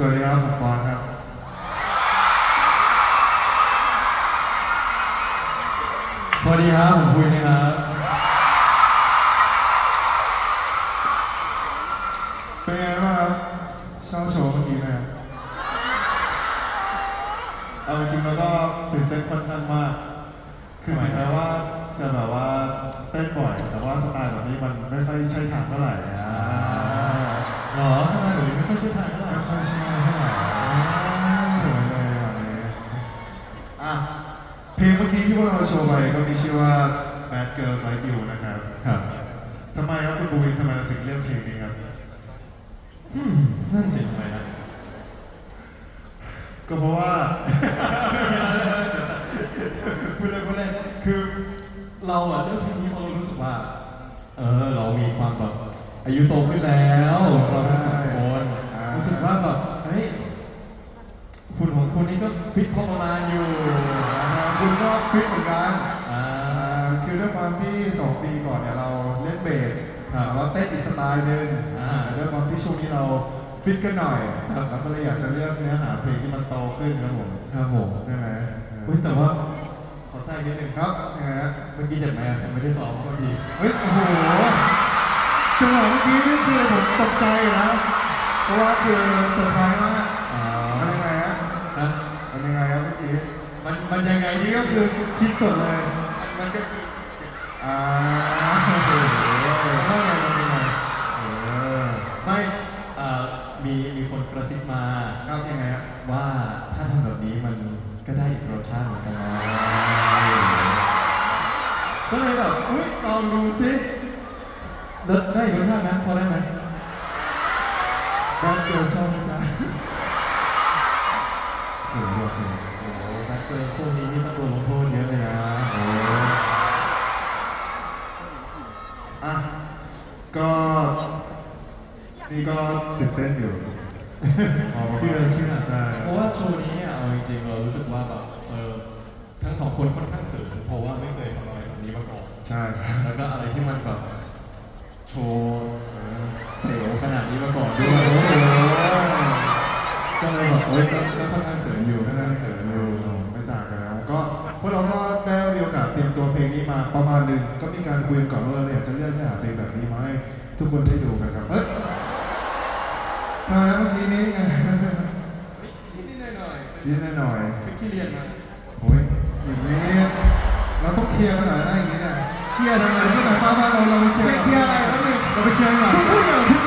สวัสดีครับผมปอนครับ สวัสดีครับผมคุยนะครับ เป็นไงบ้างครับเช่าโชว์เมื่อกี้ไหมครับเอาจริงๆแล้วก็ตื่นเต้นค่อนข้างมาก คือถึงแม้ว่าจะแบบว่าเต้นบ่อย แต่ว่าสไตล์แบบนี้มันไม่ค่อยใช่ทางเท่าไหร่อ่า ที่พวกเราโชว์ไปก็มีชื่อว่า Bad Girls Like You นะครับครับทำไมครับคุณบูวินทำไมเราถึงเลือกเพลงนี้ครับอืมนั่นสิทำไมนะก็เพราะว่าพูดเล่นพูดเล่นคือเราอะเลือกเพลงนี้เพราะเรารู้สึกว่า เออเรามีความแบบอายุโตขึ้นแล้วเราทั้งสองคนอ่ารู้รู้สึกว่าแบบเฮ้ยคุณของคุณนี่ก็ฟิตพอประมาณอยู่อ่า คุณก็ฟิตเหมือนกันอ่าอ่าคือด้วยความที่2ปีก่อนเนี่ยเราเล่นเบสครับเราเต้นอีกสไตล์หนึ่งอ่าแต่ด้วยความที่ช่วงนี้เราฟิตกันหน่อยครับเราก็เลยอยากจะเลือกเนื้อหาเพลงที่มันโตขึ้นครับผมครับผมใช่ไหมเฮ้ยแต่ว่าขอแทรกนิดนึงครับยังไงฮะเมื่อกี้เจ็บไหมอะผมไม่ได้ซ้อมโทษทีเฮ้ยโอ้โหจังหวะเมื่อกี้นี่คือผมตกใจนะ เพราะว่าคือเซอร์ไพรส์มาก อ๋อ มันยังไงฮะ นะ มันยังไงครับเมื่อกี้ มันมันยังไงอันดีนี้ก็คือคิดสดเลยมันมันจะมีอ่าโอ้โหว่าไงมันยังไงเออไม่เอ่อมีมีคนกระซิบมาครับยังไงฮะว่าถ้าทำแบบนี้มันก็ได้อีกรสชาติเหมือนกันนะก็เลยแบบอุ้ยลองดูสิแล้วได้อีกรสชาติไหมพอได้ไหมแบดเกิร์ลชอบ ก็นี่ก็ตื่นเต้นอยู่พอประมาณเชื่อเชื่อใช่เพราะว่าโชว์นี้เนี่ยเอาจริงๆเรารู้สึกว่าแบบเออทั้งสองคนค่อนข้างเขินเพราะว่าไม่เคยทำอะไรแบบนี้มาก่อนใช่แล้วก็อะไรที่มันแบบโชว์เออเสียวขนาดนี้มาก่อนด้โอ้วยโหก็เลยแบบเอ้ยก็ก็ค่อนข้างเขินอยู่ก็นั่งเขินอยู่ไม่ต่างกันแล้วก็พวกเราก็ ลงนี้มาประมาณหนึ่งก็มีการคุยกันก่อนว่าเราอยากจะเลือกเนื้อหาเพลงแบบนี้มาให้ทุกคนได้ดูกันครับเอ้ยทำไมเมื่อกี้นี้ไงนิดๆหน่อยชี้หน่อยๆคลิปที่เรียนมาๆโอ้ยอย่างนี้เราต้องเคลียร์กันหน่อยนะอย่างนี้เนี่ยเครียดทำไมเดี๋ยวที่ไหนป้าบ้านเราเราไปเคลียร์ไม่เครียดอะไรครับหนึ่งเราไปเคลียร์กันหน่อยพูดอย่างพู